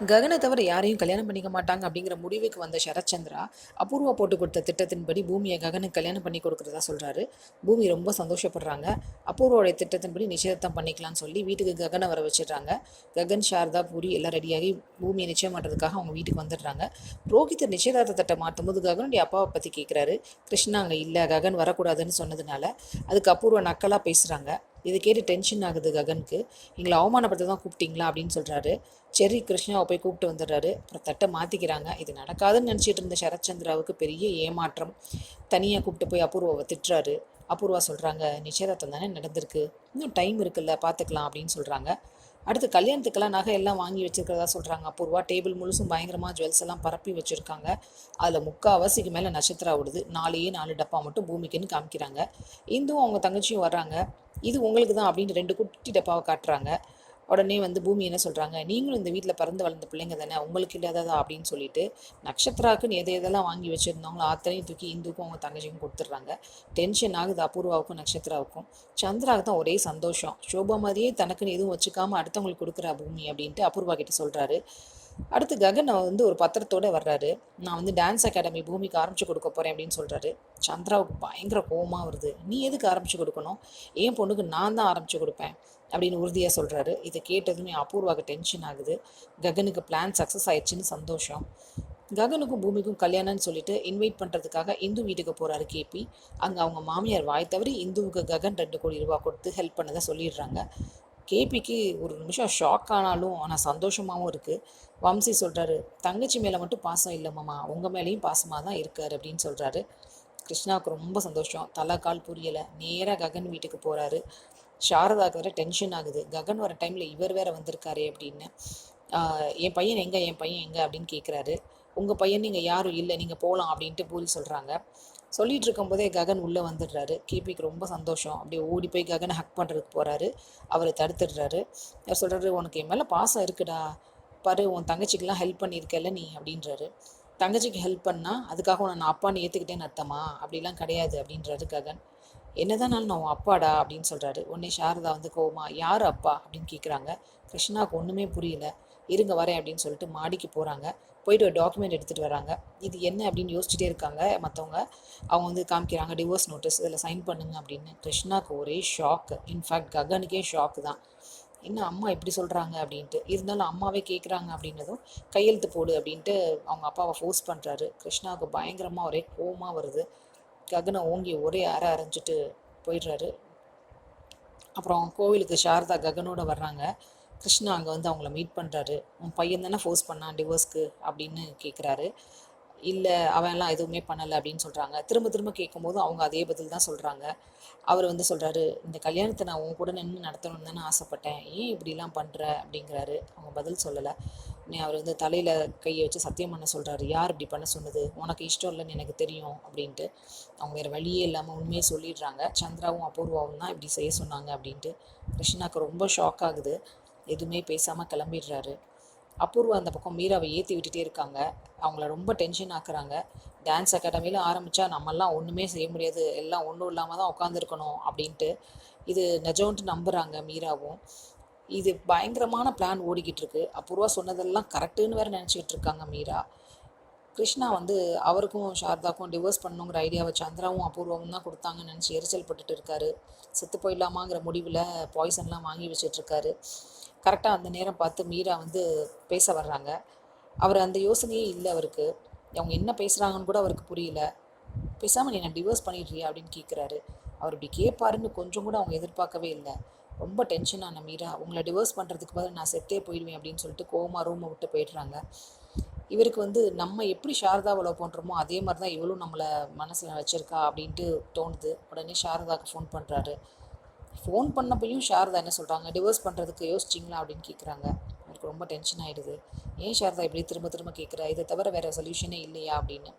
ககனை தவிர யாரையும் கல்யாணம் பண்ணிக்க மாட்டாங்க அப்படிங்கிற முடிவுக்கு வந்த சரத்சந்திரா அபூர்வா போட்டு கொடுத்த திட்டத்தின்படி பூமியை ககனுக்கு கல்யாணம் பண்ணி கொடுக்குறதா சொல்கிறாரு பூமி ரொம்ப சந்தோஷப்படுறாங்க. அபூர்வாவுடைய திட்டத்தின்படி நிச்சயதார்த்தம் பண்ணிக்கலாம்னு சொல்லி வீட்டுக்கு ககனை வர வச்சிடுறாங்க. ககன் சாரதா பூரி எல்லாம் ரெடியாகி பூமியை நிச்சயம் பண்ணுறதுக்காக அவங்க வீட்டுக்கு வந்துடுறாங்க. புரோகித்தர் நிச்சயதார்த்த தட்டை மாற்றும் போது ககனுடைய அப்பாவை பற்றி கேட்குறாரு கிருஷ்ணா அங்கே இல்லை ககன் வரக்கூடாதுன்னு சொன்னதுனால அதுக்கு அபூர்வ நக்கலாக பேசுகிறாங்க இதை கேட்டு டென்ஷன் ஆகுது ககனுக்கு. எங்களை அவமானப்படுத்த தான் கூப்பிட்டீங்களா அப்படின்னு சொல்கிறாரு செரி கிருஷ்ணாவை போய் கூப்பிட்டு வந்துடுறாரு. அப்புறம் தட்டை மாற்றிக்கிறாங்க இது நடக்காதுன்னு நினச்சிட்டு இருந்த சரத்சந்திராவுக்கு பெரிய ஏமாற்றம். தனியாக கூப்பிட்டு போய் அபூர்வாவை திட்டுறாரு. அபூர்வா சொல்கிறாங்க நிச்சயதார்த்தம் தானே நடந்திருக்கு? இன்னும் டைம் இருக்குல்ல பார்த்துக்கலாம் அப்படின்னு சொல்கிறாங்க அடுத்து கல்யாணத்துக்கெல்லாம் நகை எல்லாம் வாங்கி வச்சுருக்கிறதா சொல்கிறாங்க அபூர்வா டேபிள் முழுசும் பயங்கரமாக ஜுவல்ஸ் எல்லாம் பரப்பி வச்சுருக்காங்க. அதில் முக்கால்வாசிக்கு மேலே நட்சத்திரா விடுது நாலையே நாலு டப்பா மட்டும் பூமிக்குன்னு காமிக்கிறாங்க. இந்துவும் அவங்க தங்கச்சியும் வர்றாங்க. இது உங்களுக்கு தான் அப்படின்னு ரெண்டு குட்டி டப்பாவை காட்டுறாங்க. உடனே வந்து பூமி என்ன சொல்கிறாங்க நீங்களும் இந்த வீட்டில் பிறந்து வளர்ந்த பிள்ளைங்க தானே உங்களுக்கு இல்லாததா? அப்படின்னு சொல்லிட்டு நட்சத்திராக்குன்னு எதை எதெல்லாம் வாங்கி வச்சுருந்தாங்களோ அத்தனையும் தூக்கி இந்துக்கும் அவங்க தங்கச்சிக்கும் கொடுத்துட்றாங்க. டென்ஷன் ஆகுது அபூர்வாவுக்கும் நட்சத்திராவுக்கும். சந்திராவுக்கு தான் ஒரே சந்தோஷம். சோபா மாதிரியே தனக்குன்னு எதுவும் வச்சுக்காமல் அடுத்தவங்களுக்கு கொடுக்குறா பூமி அப்படின்ட்டு அபூர்வா கிட்ட சொல்கிறாரு அடுத்து ககன் வந்து ஒரு பத்திரத்தோட வர்றாரு. நான் வந்து டான்ஸ் அகாடமி பூமிக்கு ஆரம்பிச்சு கொடுக்க போகிறேன் அப்படின்னு சொல்கிறாரு சந்திராவுக்கு பயங்கர கோபமாக வருது. நீ எதுக்கு ஆரம்பிச்சு கொடுக்கணும்? என் பொண்ணுக்கு நான் தான் ஆரம்பிச்சு கொடுப்பேன் அப்படின்னு உறுதியாக சொல்கிறாரு இதை கேட்டதுமே அபூர்வாக்கு டென்ஷன் ஆகுது. ககனுக்கு பிளான் சக்ஸஸ் ஆயிடுச்சுன்னு சந்தோஷம். ககனுக்கும் பூமிக்கும் கல்யாணம்னு சொல்லிட்டு இன்வைட் பண்ணுறதுக்காக இந்து வீட்டுக்கு போகிறாரு கேபி. அங்கே அவங்க மாமியார் வாய் தவறி இந்துவுக்கு ககன் ரெண்டு கோடி ரூபா கொடுத்து ஹெல்ப் பண்ணதை சொல்லிடுறாங்க. கேபிக்கு ஒரு நிமிஷம் ஷாக் ஆனாலும் ஆனால் சந்தோஷமாகவும் இருக்குது வம்சி சொல்கிறாரு தங்கச்சி மேலே மட்டும் பாசம் இல்லை மாமா. உங்கள் மேலேயும் பாசமாக தான் இருக்கார் அப்படின்னு சொல்கிறாரு கிருஷ்ணாவுக்கு ரொம்ப சந்தோஷம். தலை கால் புரியலை. நேராக ககன் வீட்டுக்கு போகிறாரு சாரதாவுக்கு வேறு டென்ஷன் ஆகுது. ககன் வர டைமில் இவர் வேற வந்திருக்காரு அப்படின்னு என் பையன் எங்கே? என் பையன் எங்கே? அப்படின்னு கேட்குறாரு உங்கள் பையன் நீங்கள் யாரும் இல்லை. நீங்கள் போகலாம் அப்படின்ட்டு பூரி சொல்கிறாங்க சொல்லிட்டு இருக்கும்போதே ககன் உள்ளே வந்துடுறாரு. கேபிக்கு ரொம்ப சந்தோஷம். அப்படியே ஓடி போய் ககனை ஹக் பண்ணுறதுக்கு போகிறாரு அவரை தடுத்துடுறாரு. அவர் சொல்கிறாரு உனக்கு என் மேலே பாசம் இருக்குடா. பாரு உன் தங்கச்சிக்கெலாம் ஹெல்ப் பண்ணியிருக்கல நீ? அப்படின்றாரு. தங்கச்சிக்கு ஹெல்ப் பண்ணால் அதுக்காக உன்னை நான் அப்பான்னு ஏற்றுக்கிட்டேன்னு அர்த்தமா? அப்படிலாம் கிடையாது. அப்படின்றாரு ககன். என்னதானாலும் நான் உன் அப்பாடா? அப்படின்னு சொல்கிறாரு உடனே சாரதா வந்து கோவமா யார் அப்பா? அப்படின்னு கேட்குறாங்க கிருஷ்ணாவுக்கு ஒன்றுமே புரியல. இருங்க வரேன் அப்படின்னு சொல்லிட்டு மாடிக்கு போகிறாங்க போயிட்டு ஒரு டாக்குமெண்ட் எடுத்துகிட்டு வராங்க. இது என்ன அப்படின்னு யோசிச்சுட்டே இருக்காங்க மற்றவங்க அவங்க வந்து காமிக்கிறாங்க டிவோர்ஸ் நோட்டீஸ் இதில் சைன் பண்ணுங்க அப்படின்னு. கிருஷ்ணாவுக்கு ஒரே ஷாக்கு இன்ஃபேக்ட் ககனுக்கே ஷாக்கு தான். என்ன அம்மா இப்படி சொல்கிறாங்க அப்படின்ட்டு. இருந்தாலும் அம்மாவே கேட்குறாங்க அப்படின்னதும் கையெழுத்து போடு அப்படின்ட்டு அவங்க அப்பாவை ஃபோர்ஸ் பண்ணுறாரு கிருஷ்ணாவுக்கு பயங்கரமாக ஒரே கோவமாக வருது. ககனை ஓங்கி ஒரே அரை அரைஞ்சிட்டு போயிடுறாரு. அப்புறம் கோவிலுக்கு சாரதா ககனோட வர்றாங்க. கிருஷ்ணா அங்கே வந்து அவங்கள மீட் பண்ணுறாரு உன் பையன் தானே ஃபோர்ஸ் பண்ணான் டிவோர்ஸ்க்கு அப்படின்னு கேட்குறாரு இல்லை அவன்லாம் எதுவுமே பண்ணலை அப்படின்னு சொல்கிறாங்க திரும்ப திரும்ப கேட்கும்போது அவங்க அதே பதில் தான் சொல்கிறாங்க அவர் வந்து சொல்கிறாரு இந்த கல்யாணத்தை நான் உன் கூட நின்று நடத்தணும்னு தானே ஆசைப்பட்டேன். ஏன் இப்படிலாம் பண்ணுற அப்படிங்கிறாரு. அவங்க பதில் சொல்லலை. நீ அவர் வந்து தலையில் கையை வச்சு சத்தியம் பண்ண சொல்கிறாரு யார் இப்படி பண்ண சொன்னது? உனக்கு இஷ்டம் இல்லைன்னு எனக்கு தெரியும். அப்படின்ட்டு அவங்க வேறு வழியே இல்லாமல் உண்மையை சொல்லிடுறாங்க. சந்திராவும் அபூர்வாவும் தான் இப்படி செய்ய சொன்னாங்க அப்படின்ட்டு கிருஷ்ணாவுக்கு ரொம்ப ஷாக் ஆகுது. எதுவுமே பேசாமல் கிளம்பிடுறாரு. அபூர்வா அந்த பக்கம் மீராவை ஏற்றி விட்டுட்டே இருக்காங்க. அவங்கள ரொம்ப டென்ஷன் ஆக்குறாங்க. டான்ஸ் அகாடமியில் ஆரம்பித்தா நம்மெல்லாம் ஒன்றுமே செய்ய முடியாது. எல்லாம் ஒன்றும் இல்லாமல் தான் உட்காந்துருக்கணும் அப்படின்ட்டு இது நிஜம்ன்ட்டு நம்புகிறாங்க மீராவும். இது பயங்கரமான பிளான் ஓடிக்கிட்டு இருக்கு அபூர்வா சொன்னதெல்லாம் கரெக்டுன்னு வேற நினச்சிக்கிட்டு இருக்காங்க மீரா. கிருஷ்ணா வந்து அவருக்கும் சாரதாக்கும் டிவோர்ஸ் பண்ணணுங்கிற ஐடியாவை சந்திராவும் அபூர்வமும் தான் கொடுத்தாங்கன்னு நினச்சி எரிச்சல் பட்டுட்டு இருக்காரு. செத்து போயிடலாமாங்கிற முடிவில் பாய்சன்லாம் வாங்கி வச்சிட்டு இருக்காரு. கரெக்டாக அந்த நேரம் பார்த்து மீரா வந்து பேச வர்றாங்க. அவர் அந்த யோசனையே இல்லை அவருக்கு. அவங்க என்ன பேசுகிறாங்கன்னு கூட அவருக்கு புரியல. பேசாமல் நீ நான் டிவோர்ஸ் பண்ணிடுறியா அப்படின்னு கேட்குறாரு அவர் இப்படி கேட்பாருன்னு கொஞ்சம் கூட அவங்க எதிர்பார்க்கவே இல்லை. ரொம்ப டென்ஷனான மீரா. உங்களை டிவோர்ஸ் பண்ணுறதுக்கு பதில் நான் செத்தே போயிடுவேன் அப்படின்னு சொல்லிட்டு கோவமாக ரூமை விட்டு போயிடுறாங்க. இவருக்கு வந்து நம்ம எப்படி சாரதாவை லவ் பண்ணுறோமோ அதே மாதிரி தான் இவளும் நம்மளை மனசில் வச்சுருக்கா அப்படின்ட்டு தோணுது. உடனே சாரதாவுக்கு ஃபோன் பண்ணுறாரு ஃபோன் பண்ணப்பையும் ஷாரதா என்ன சொல்கிறாங்க டிவோர்ஸ் பண்ணுறதுக்கு யோசிச்சிங்களா? அப்படின்னு கேட்குறாங்க அவருக்கு ரொம்ப டென்ஷன் ஆகிடுது ஏன் ஷாரதா இப்படி திரும்ப திரும்ப கேட்குறா இதை தவிர வேறு சொல்யூஷனே இல்லையா? அப்படின்னு.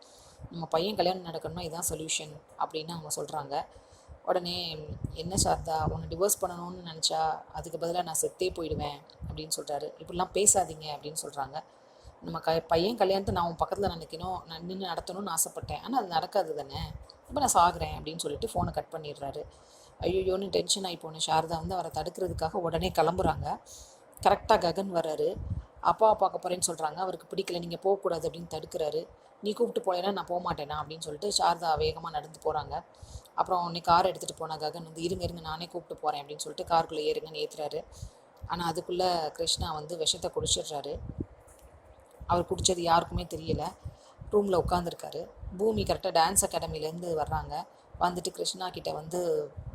நம்ம பையன் கல்யாணம் நடக்கணும்னா இதுதான் சொல்யூஷன் அப்படின்னு அவங்க சொல்கிறாங்க உடனே என்ன சார்தா உன்னை டிவோர்ஸ் பண்ணணும்னு நினச்சா அதுக்கு பதிலாக நான் செத்தே போயிடுவேன் அப்படின்னு சொல்கிறாரு இப்படிலாம் பேசாதீங்க அப்படின்னு சொல்கிறாங்க நம்ம க பையன் கல்யாணத்தை நான் உன் பக்கத்தில் நினைக்கணும் நான் நின்று நடத்தணும்னு ஆசைப்பட்டேன். ஆனால் அது நடக்காது தானே? இப்போ நான் சாகுறேன் அப்படின்னு சொல்லிட்டு ஃபோனை கட் பண்ணிடுறாரு. ஐயோயோன்னு டென்ஷன் ஆகி போன சாரதா வந்து அவரை தடுக்கிறதுக்காக உடனே கிளம்புறாங்க. கரெக்டாக ககன் வர்றாரு. அப்பாவை பார்க்க போகிறேன்னு சொல்கிறாங்க அவருக்கு பிடிக்கல நீங்கள் போகக்கூடாது அப்படின்னு தடுக்கிறாரு. நீ கூப்பிட்டு போனேன்னா நான் போக மாட்டேனா அப்படின்னு சொல்லிட்டு சாரதா வேகமாக நடந்து போகிறாங்க அப்புறம் உன்னை கார் எடுத்துகிட்டு போன ககன் வந்து இருங்க இருங்க நானே கூப்பிட்டு போகிறேன் அப்படின்னு சொல்லிட்டு காருக்குள்ளே ஏறுங்கன்னு ஏற்றுறாரு ஆனால் அதுக்குள்ளே கிருஷ்ணா வந்து விஷத்தை குடிச்சிடுறாரு. அவர் குடித்தது யாருக்குமே தெரியல. ரூமில் உட்காந்துருக்காரு பூமி கரெக்டாக டான்ஸ் அகாடமிலேருந்து வர்றாங்க. வந்துட்டு கிருஷ்ணா கிட்ட வந்து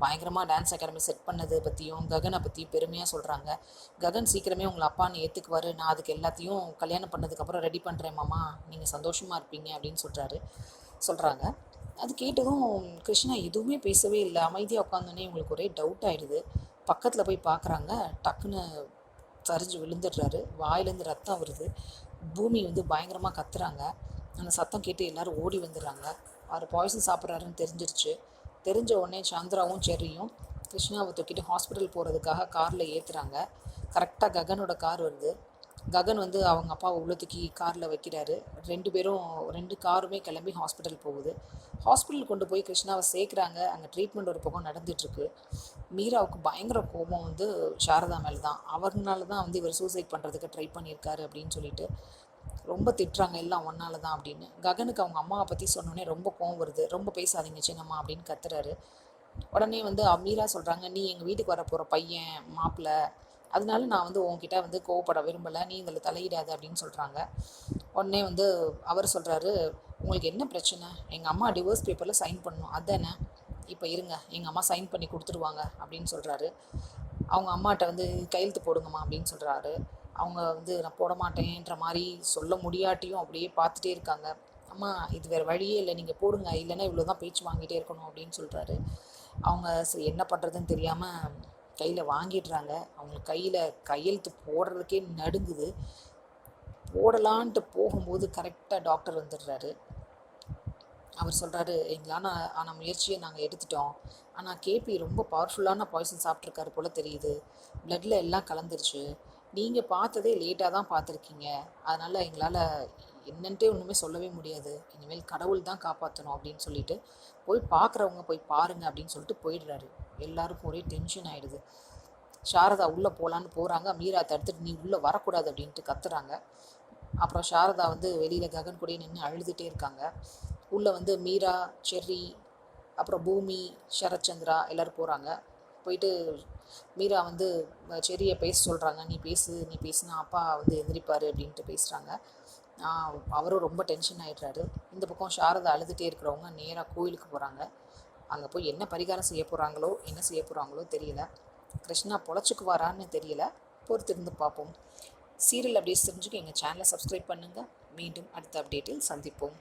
பயங்கரமாக டான்ஸ் அகாடமி செட் பண்ணது பற்றியும் ககனை பற்றியும் பெருமையாக சொல்கிறாங்க ககன் சீக்கிரமே உங்களை அப்பான்னு ஏற்றுக்குவார் நான் அதுக்கு எல்லாத்தையும் கல்யாணம் பண்ணதுக்கப்புறம் ரெடி பண்ணுறேன் மாமா. நீங்கள் சந்தோஷமாக இருப்பீங்க அப்படின்னு சொல்கிறாரு சொல்கிறாங்க அது கேட்டதும் கிருஷ்ணா எதுவுமே பேசவே இல்லை. அமைதியாக உட்காந்தோன்னே இவங்களுக்கு ஒரே டவுட் ஆகிடுது பக்கத்தில் போய் பார்க்குறாங்க டக்குன்னு சரிஞ்சு விழுந்துடுறாரு. வாயிலேருந்து ரத்தம் வருது. பூமி வந்து பயங்கரமாக கத்துறாங்க. அந்த சத்தம் கேட்டு எல்லாரும் ஓடி வந்துடுறாங்க. அவர் பாய்சன் சாப்பிட்றாருன்னு தெரிஞ்சிருச்சு. தெரிஞ்ச உடனே சந்திராவும் செர்ரியும் கிருஷ்ணாவை தூக்கிட்டு ஹாஸ்பிட்டல் போகிறதுக்காக காரில் ஏற்றுறாங்க கரெக்டாக ககனோட கார் வருது. ககன் வந்து அவங்க அப்பாவை உள்ள தூக்கி காரில் வைக்கிறாரு. ரெண்டு பேரும் ரெண்டு காருமே கிளம்பி ஹாஸ்பிட்டல் போகுது. ஹாஸ்பிட்டல் கொண்டு போய் கிருஷ்ணாவை சேர்க்குறாங்க. அங்கே ட்ரீட்மெண்ட் ஒரு பக்கம் நடந்துட்டுருக்கு. மீராவுக்கு பயங்கர கோபம் வந்து சாரதா மேலே தான் அவர்னால தான் வந்து இவர் சூசைட் பண்ணுறதுக்கு ட்ரை பண்ணியிருக்காரு அப்படின்னு சொல்லிட்டு ரொம்ப திட்டுறாங்க எல்லாம் ஒன்னால தான் அப்படின்னு. ககனுக்கு அவங்க அம்மாவை பற்றி சொன்னோன்னே ரொம்ப கோவம் வருது. ரொம்ப பேசாதீங்க சின்னம்மா அப்படின்னு கத்துறாரு. உடனே வந்து அமீரா சொல்கிறாங்க நீ எங்கள் வீட்டுக்கு வர போகிற பையன் மாப்பிள்ளை அதனால நான் வந்து உங்ககிட்ட வந்து கோவப்பட விரும்பலை. நீ இதில் தலையிடாது அப்படின்னு சொல்கிறாங்க உடனே வந்து அவர் சொல்கிறாரு உங்களுக்கு என்ன பிரச்சனை? எங்கள் அம்மா டிவோர்ஸ் பேப்பரில் சைன் பண்ணணும். அதானே? இப்போ இருங்க. எங்கள் அம்மா சைன் பண்ணி கொடுத்துருவாங்க அப்படின்னு சொல்கிறாரு அவங்க அம்மாட்ட வந்து கையெழுத்து போடுங்கம்மா அப்படின்னு சொல்கிறாரு அவங்க வந்து நான் போட மாட்டேன்ற மாதிரி சொல்ல முடியாட்டியும் அப்படியே பார்த்துட்டே இருக்காங்க. அம்மா இது வேறு வழியே இல்லை. நீங்கள் போடுங்க. இல்லைன்னா இவ்வளோ தான் பேச்சு வாங்கிட்டே இருக்கணும் அப்படின்னு சொல்கிறாரு அவங்க சரி என்ன பண்ணுறதுன்னு தெரியாமல் கையில் வாங்கிடுறாங்க. அவங்க கையில் கையெழுத்து போடுறதுக்கே நடுங்குது. போடலான்ட்டு போகும்போது கரெக்டாக டாக்டர் வந்துடுறாரு. அவர் சொல்கிறாரு எங்களான ஆன முயற்சியை நாங்கள் எடுத்துட்டோம். ஆனால் கேபி ரொம்ப பவர்ஃபுல்லான பாய்சன் சாப்பிட்ருக்காரு போல் தெரியுது. ப்ளட்டில் எல்லாம் கலந்துருச்சு. நீங்கள் பார்த்ததே லேட்டாக தான் பார்த்துருக்கீங்க. அதனால் எங்களால் என்னன்ட்டே ஒன்றுமே சொல்லவே முடியாது. இனிமேல் கடவுள் தான் காப்பாற்றணும் அப்படின்னு சொல்லிட்டு போய் பார்க்குறவங்க போய் பாருங்கள் அப்படின்னு சொல்லிட்டு போயிடுறாரு. எல்லாருக்கும் ஒரே டென்ஷன் ஆகிடுது சாரதா உள்ளே போகலான்னு போகிறாங்க மீரா தடுத்துட்டு நீ உள்ளே வரக்கூடாது அப்படின்ட்டு கத்துறாங்க. அப்புறம் சாரதா வந்து வெளியில் ககன் கூடயே நின்று அழுதுகிட்டே இருக்காங்க. உள்ளே வந்து மீரா செர்ரி அப்புறம் பூமி சரத்சந்திரா எல்லோரும் போகிறாங்க போயிட்டு மீரா வந்து செரியை பேச சொல்கிறாங்க நீ பேசு நீ பேசுனா அப்பா வந்து எந்திரிப்பார் அப்படின்ட்டு பேசுகிறாங்க அவரும் ரொம்ப டென்ஷன் ஆகிடுறாரு இந்த பக்கம் சாரதா அழுதுகிட்டே இருக்கிறவங்க நேராக கோயிலுக்கு போகிறாங்க அங்கே போய் என்ன பரிகாரம் செய்ய போகிறாங்களோ என்ன செய்ய போகிறாங்களோ தெரியல. கிருஷ்ணா பொழைச்சிக்குவாரான்னு தெரியல. பொறுத்திருந்து பார்ப்போம். சீரியல் அப்டேட்ஸ் தெரிஞ்சுக்க எங்கள் சேனலை சப்ஸ்கிரைப் பண்ணுங்கள் மீண்டும் அடுத்த அப்டேட்டில் சந்திப்போம்.